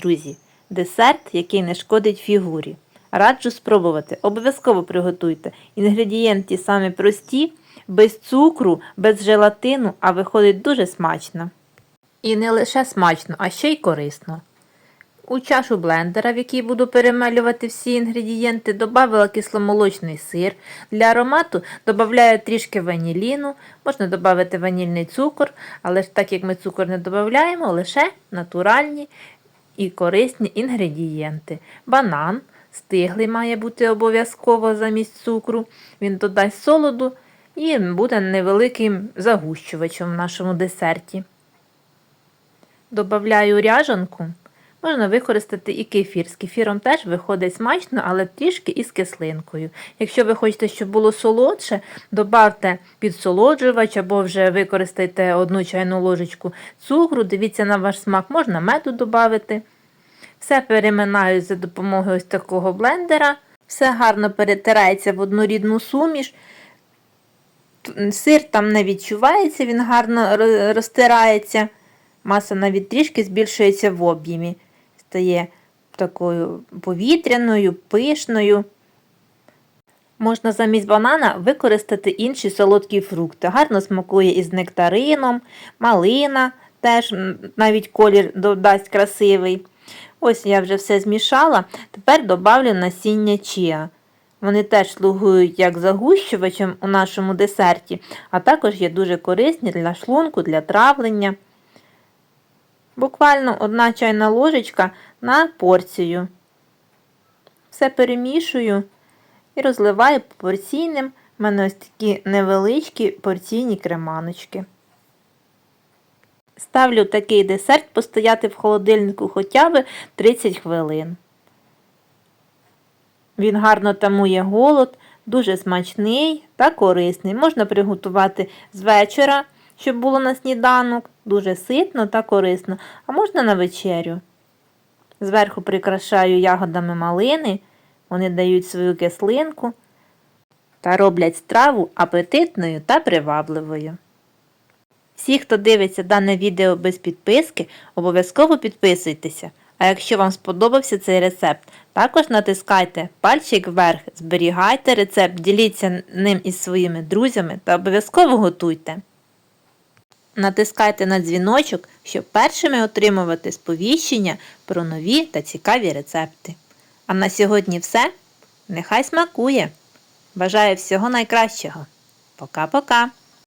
друзі, десерт, який не шкодить фігурі. Раджу спробувати. Обов'язково приготуйте. Інгредієнти самі прості, без цукру, без желатину, а виходить дуже смачно. І не лише смачно, а ще й корисно. У чашу блендера, в якій буду перемелювати всі інгредієнти, додала кисломолочний сир. Для аромату додаю трішки ваніліну, можна додати ванільний цукор, але так як ми цукор не додаємо, лише натуральні і корисні інгредієнти. Банан стиглий має бути обов'язково замість цукру. Він додасть солоду і буде невеликим загущувачем в нашому десерті. Добавляю ряжанку. Можна використати і кефір. З кефіром теж виходить смачно, але трішки із кислинкою. Якщо ви хочете, щоб було солодше, додавте підсолоджувач або вже використайте одну чайну ложечку цукру, дивіться на ваш смак, можна меду додати. Все переминаю за допомогою ось такого блендера. Все гарно перетирається в однорідну суміш. Сир там не відчувається, він гарно розтирається. Маса навіть трішки збільшується в об'ємі. Стає такою повітряною, пишною. Можна замість банана використати інші солодкі фрукти. Гарно смакує із нектарином, малина, теж навіть колір додасть красивий. Ось я вже все змішала. Тепер добавлю насіння чіа. Вони теж слугують як загущувачем у нашому десерті, а також є дуже корисні для шлунку, для травлення. Буквально одна чайна ложечка на порцію. Все перемішую і розливаю по порційним. У мене ось такі невеличкі порційні креманочки. Ставлю такий десерт постояти в холодильнику хоча б 30 хвилин. Він гарно тамує голод, дуже смачний та корисний. Можна приготувати з вечора, щоб було на сніданок, дуже ситно та корисно, а можна на вечерю. Зверху прикрашаю ягодами малини, вони дають свою кислинку та роблять страву апетитною та привабливою. Всі, хто дивиться дане відео без підписки, обов'язково підписуйтеся. А якщо вам сподобався цей рецепт, також натискайте пальчик вверх, зберігайте рецепт, діліться ним із своїми друзями та обов'язково готуйте. Натискайте на дзвіночок, щоб першими отримувати сповіщення про нові та цікаві рецепти. А на сьогодні все. Нехай смакує! Бажаю всього найкращого. Пока-пока!